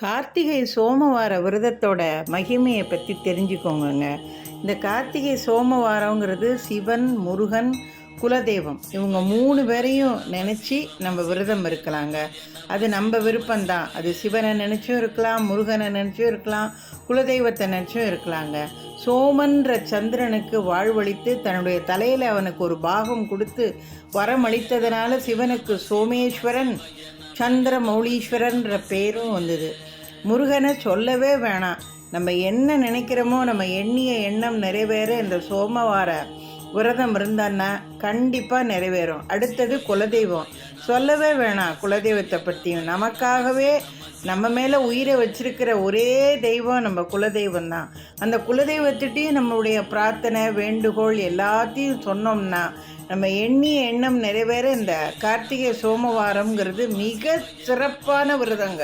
கார்த்திகை சோமவார விரதத்தோட மகிமையை பற்றி தெரிஞ்சுக்கோங்கங்க. இந்த கார்த்திகை சோமவாரங்கிறது சிவன் முருகன் குலதெய்வம். இவங்க மூணு பேரையும் நினச்சி நம்ம விரதம் இருக்கலாங்க. அது நம்ம விருப்பம்தான். அது சிவனை நினச்சும் இருக்கலாம் முருகனை நினச்சும் இருக்கலாம் குலதெய்வத்தை நினச்சும் இருக்கலாங்க. சோமன்ற சந்திரனுக்கு வாழ்வழித்து தன்னுடைய தலையில் அவனுக்கு ஒரு பாகம் கொடுத்து வரமளித்ததுனால சிவனுக்கு சோமேஸ்வரன் சந்திர மௌலீஸ்வரன்ற பேரும் வந்தது. முருகனை சொல்லவே வேணாம். நம்ம என்ன நினைக்கிறோமோ நம்ம எண்ணிய எண்ணம் நிறைவேற இந்த சோமவார விரதம் இருந்தான்னா கண்டிப்பாக நிறைவேறும். அடுத்தது குலதெய்வம். சொல்லவே வேணாம். குலதெய்வத்தை பற்றியும் நமக்காகவே நம்ம மேலே உயிரை வச்சிருக்கிற ஒரே தெய்வம் நம்ம குலதெய்வம் தான். அந்த குலதெய்வத்திட்டையும் நம்மளுடைய பிரார்த்தனை வேண்டுகோள் எல்லாத்தையும் சொன்னோம்னா நம்ம எண்ணிய எண்ணம் நிறைவேற இந்த கார்த்திகை சோமவாரம்ங்கிறது மிக சிறப்பான விரதங்க.